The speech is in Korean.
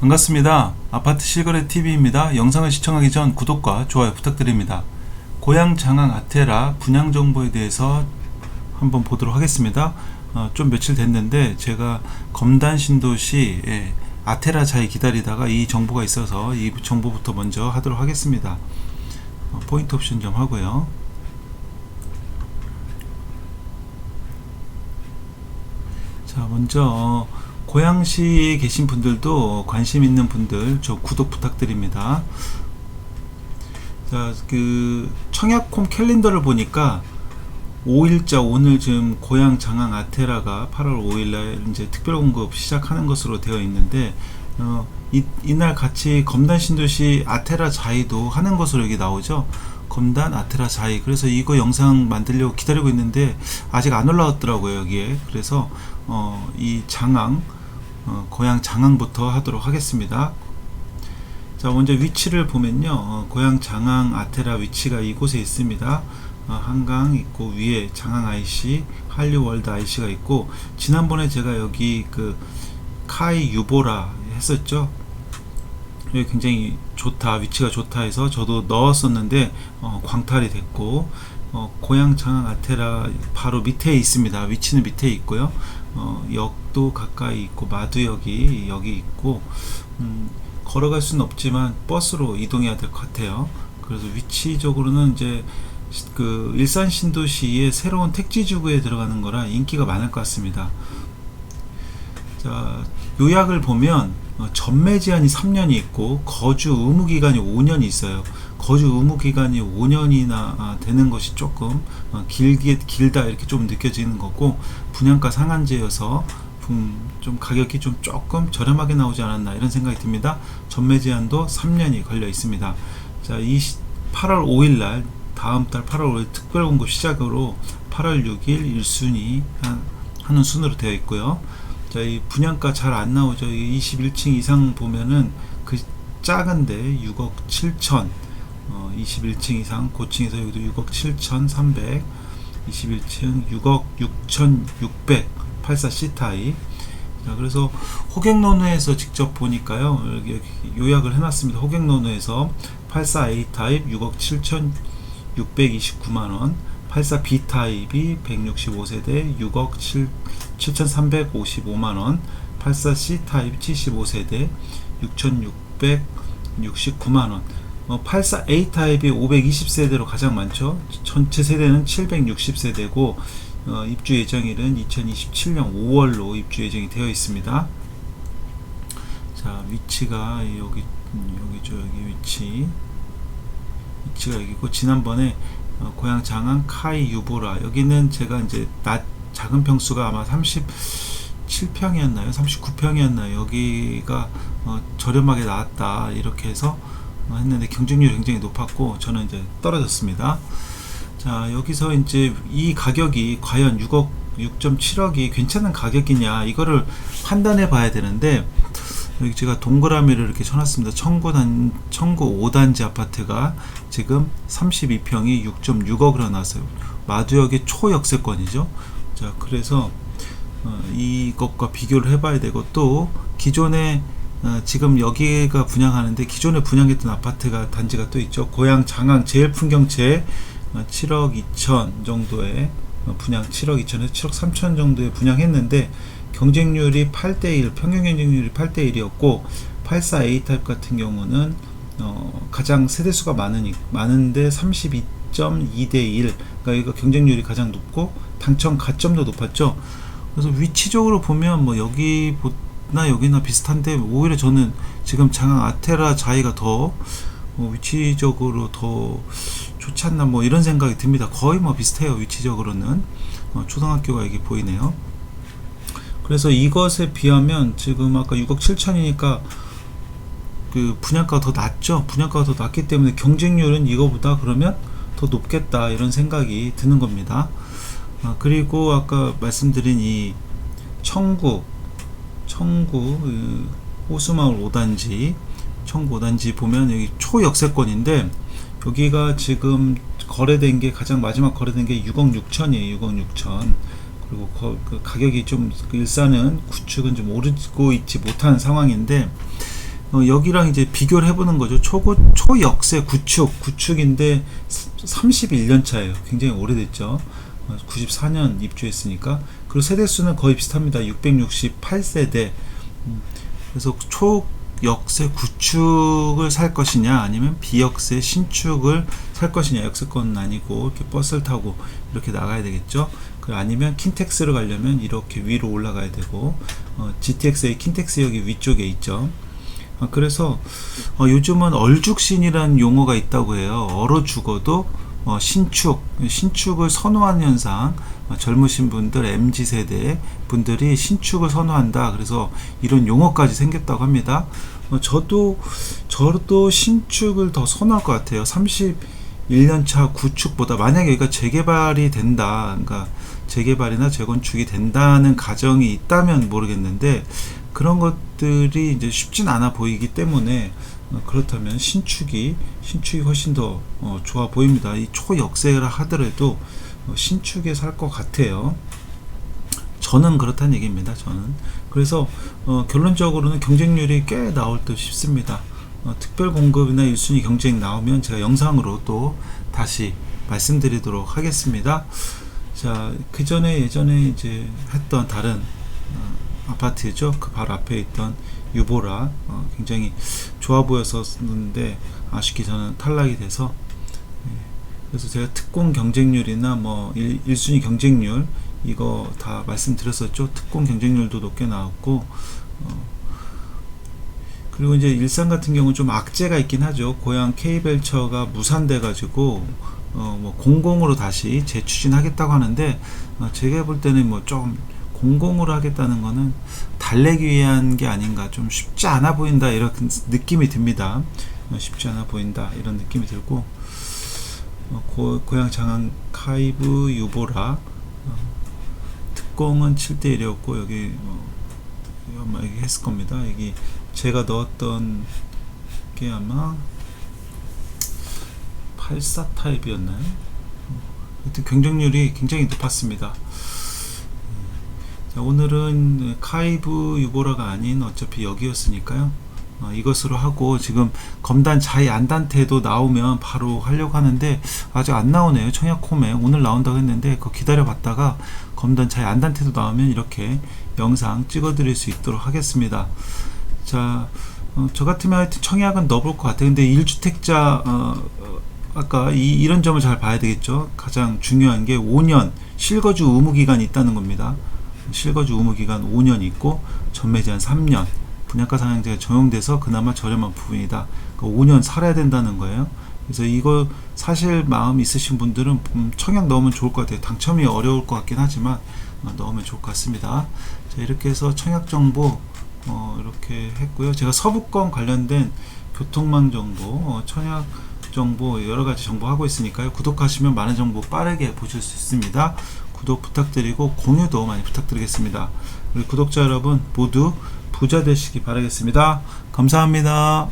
반갑습니다. 아파트 실거래 TV입니다. 영상을 시청하기 전 구독과 좋아요 부탁드립니다. 고향 장항 아테라 분양 정보에 대해서 한번 보도록 하겠습니다. 어, 좀 며칠 됐는데 제가 검단 신도시 예, 아테라 잘 기다리다가 이 정보가 있어서 이 정보부터 먼저 하도록 하겠습니다. 어, 포인트 옵션 좀 하고요. 자, 먼저 어, 고양시에 계신 분들도 관심 있는 분들 저 구독 부탁드립니다. 자, 그 청약홈 캘린더를 보니까 5일자 오늘 지금 고향 장항 아테라가 8월 5일날 이제 특별 공급 시작하는 것으로 되어 있는데 어, 이, 이날 같이 검단 신도시 아테라 자이도 하는 것으로 여기 나오죠. 검단 아테라 자이. 그래서 이거 영상 만들려고 기다리고 있는데 아직 안 올라왔더라고요 여기에. 그래서 어, 이 장항 어, 고향 장항부터 하도록 하겠습니다. 자 먼저 위치를 보면요. 어, 고향 장항 아테라 위치가 이곳에 있습니다. 어, 한강 있고 위에 장항 IC 한류월드 IC가 있고 지난번에 제가 여기 그 카이 유보라 했었죠. 여기 굉장히 좋다 위치가 좋다 해서 저도 넣었었는데 어, 광탈이 됐고 어, 고향 장항 아테라 바로 밑에 있습니다. 위치는 밑에 있고요 어, 역도 가까이 있고 마두역이 여기 있고 음, 걸어갈 수는 없지만 버스로 이동해야 될 것 같아요. 그래서 위치적으로는 이제 시- 그 일산 신도시의 새로운 택지주구에 들어가는 거라 인기가 많을 것 같습니다. 자, 요약을 보면 어, 전매 제한이 3년이 있고 거주 의무 기간이 5년이 있어요. 거주 의무 기간이 5년이나 되는 것이 조금 어, 길게 길다 이렇게 좀 느껴지는 거고 분양가 상한제여서 음, 좀 가격이 좀 조금 저렴하게 나오지 않았나 이런 생각이 듭니다. 전매 제한도 3년이 걸려 있습니다. 자, 이 8월 5일 날 다음 달 8월 5일 특별 공급 시작으로 8월 6일 1순위 하는 순으로 되어 있고요. 자, 이 분양가 잘 안 나오죠. 이 21층 이상 보면은 그 작은데 6억 7천 어, 21층 이상 고층에서 여기도 6억 7천 300 21층 6억 6,600 84 C 타입. 자, 그래서 호객노노에서 직접 보니까요. 여기, 요약을 해놨습니다. 호객노노에서 84 A 타입 6억 7,629만 원, 84 B 타입이 165세대 6억 7, 7,355만 원, 84 C 타입 75세대 6,669만 원. 어, 84A 타입이 520세대로 가장 많죠. 전체 세대는 760세대고 어, 입주 예정일은 2027년 5월로 입주 예정이 되어 있습니다. 자 위치가 여기 음, 여기죠. 여기 위치. 위치가 여기고 지난번에 어, 고향 장안 카이 유보라. 여기는 제가 이제 낮 작은 평수가 아마 37평이었나요? 39평이었나요? 여기가 어, 저렴하게 나왔다. 이렇게 해서 어, 했는데 경쟁률이 굉장히 높았고 저는 이제 떨어졌습니다. 자 여기서 이제 이 가격이 과연 6억 6.7억이 괜찮은 가격이냐 이거를 판단해 봐야 되는데 여기 제가 동그라미를 이렇게 쳐놨습니다. 청구단 청구 5단지 아파트가 지금 32평이 6.6억으로 나왔어요. 마두역의 초역세권이죠. 자 그래서 어, 이것과 비교를 해봐야 되고 또 기존에 어, 지금 여기가 분양하는데 기존에 분양했던 아파트가 단지가 또 있죠. 고향 장항 제일 풍경채 어, 7억 2천 정도의 어, 분양 7억 2천에서 7억 3천 정도에 분양했는데 경쟁률이 8대1 평균 경쟁률이 8대1이었고 84A 타입 같은 경우는 어, 가장 세대수가 많으니 많은데 32.2대 1 그러니까 이거 경쟁률이 가장 높고 당첨 가점도 높았죠. 그래서 위치적으로 보면 뭐 여기 나 여기나 비슷한데 오히려 저는 지금 장항 아테라 자이가 더 어, 위치적으로 더 좋지 않나 뭐 이런 생각이 듭니다. 거의 뭐 비슷해요 위치적으로는 어, 초등학교가 여기 보이네요. 그래서 이것에 비하면 지금 아까 6억 7천이니까 그 분양가가 더 낮죠. 분양가가 더 낮기 때문에 경쟁률은 이거보다 그러면 더 높겠다 이런 생각이 드는 겁니다. 아, 그리고 아까 말씀드린 이 청구 청구 그 호수마을 5단지 청구 5단지 보면 여기 초역세권인데 여기가 지금 거래된 게 가장 마지막 거래된 게 6억 6천이에요. 6억 6천. 그리고 거, 그 가격이 좀그 일산은 구축은 좀 오르고 있지 못하는 상황인데 어, 여기랑 이제 비교를 해보는 거죠. 초고 초역세 구축 구축인데 31년 차예요. 굉장히 오래됐죠. 어, 94년 입주했으니까 그리고 세대 수는 거의 비슷합니다. 668세대. 음, 그래서 초역세 구축을 살 것이냐 아니면 비역세 신축을 살 것이냐 역세권은 아니고 이렇게 버스를 타고 이렇게 나가야 되겠죠. 그 아니면 킨텍스를 가려면 이렇게 위로 올라가야 되고 어, GTX의 킨텍스 여기 위쪽에 있죠. 아, 그래서 어, 요즘은 얼죽신이라는 용어가 있다고 해요. 얼어 죽어도 어, 신축, 신축을 선호하는 현상, 어, 젊으신 분들, MZ 세대 분들이 신축을 선호한다. 그래서 이런 용어까지 생겼다고 합니다. 어, 저도 저도 신축을 더 선호할 것 같아요. 31년 차 구축보다 만약에 여기가 재개발이 된다, 그러니까 재개발이나 재건축이 된다는 가정이 있다면 모르겠는데 그런 것들이 이제 쉽진 않아 보이기 때문에 어, 그렇다면 신축이 신축이 훨씬 더 어, 좋아 보입니다. 이 초역세라 하더라도 어, 신축에 살 것 같아요. 저는 그렇다는 얘기입니다. 저는 그래서 어, 결론적으로는 경쟁률이 꽤 나올 듯 싶습니다. 어, 특별 공급이나 1순위 경쟁 나오면 제가 영상으로 또 다시 말씀드리도록 하겠습니다. 자, 그 전에 예전에 이제 했던 다른 어, 아파트죠. 그 바로 앞에 있던 유보라 어, 굉장히 좋아 보였었는데 아쉽게 저는 탈락이 돼서 예, 그래서 제가 특공 경쟁률이나 뭐 1, 1순위 경쟁률 이거 다 말씀드렸었죠. 특공 경쟁률도 높게 나왔고 어, 그리고 이제 일산 같은 경우는 좀 악재가 있긴 하죠. 고향 K벨처가 무산돼 가지고 어, 뭐 공공으로 다시 재추진하겠다고 하는데 어, 제가 볼 때는 뭐 좀 공공으로 하겠다는 거는 달래기 위한 게 아닌가 좀 쉽지 않아 보인다 이런 느낌이 듭니다. 어, 쉽지 않아 보인다 이런 느낌이 들고 어, 고, 고향 장안 카이브 유보라 어, 특공은 7대 1이었고 여기 어, 아마 여기 했을 겁니다. 여기 제가 넣었던 게 아마 84 타입이었나요? 경쟁률이 굉장히 높았습니다. 자, 오늘은 카이브 유보라가 아닌 어차피 여기였으니까요. 어, 이것으로 하고 지금 검단 자이 안단테도 나오면 바로 하려고 하는데 아직 안 나오네요. 청약홈에 오늘 나온다고 했는데 그거 기다려 봤다가 검단 자이 안단테도 나오면 이렇게 영상 찍어 드릴 수 있도록 하겠습니다. 자, 어, 저 같으면 하여튼 청약은 넣어볼 것 같아요. 근데 1주택자 어, 어, 아까 이, 이런 점을 잘 봐야 되겠죠. 가장 중요한 게 5년 실거주 의무 기간이 있다는 겁니다. 실거주 의무 기간 5년 있고 전매 제한 3년 분양가 상향제가 적용돼서 그나마 저렴한 부분이다. 그러니까 5년 살아야 된다는 거예요. 그래서 이거 사실 마음 있으신 분들은 음, 청약 넣으면 좋을 것 같아요. 당첨이 어려울 것 같긴 하지만 어, 넣으면 좋을 것 같습니다. 자, 이렇게 해서 청약 정보 어, 이렇게 했고요. 제가 서부권 관련된 교통망 정보, 어, 청약 정보 여러 가지 정보 하고 있으니까요. 구독하시면 많은 정보 빠르게 보실 수 있습니다. 구독 부탁드리고 공유도 많이 부탁드리겠습니다. 우리 구독자 여러분 모두 부자 되시기 바라겠습니다. 감사합니다.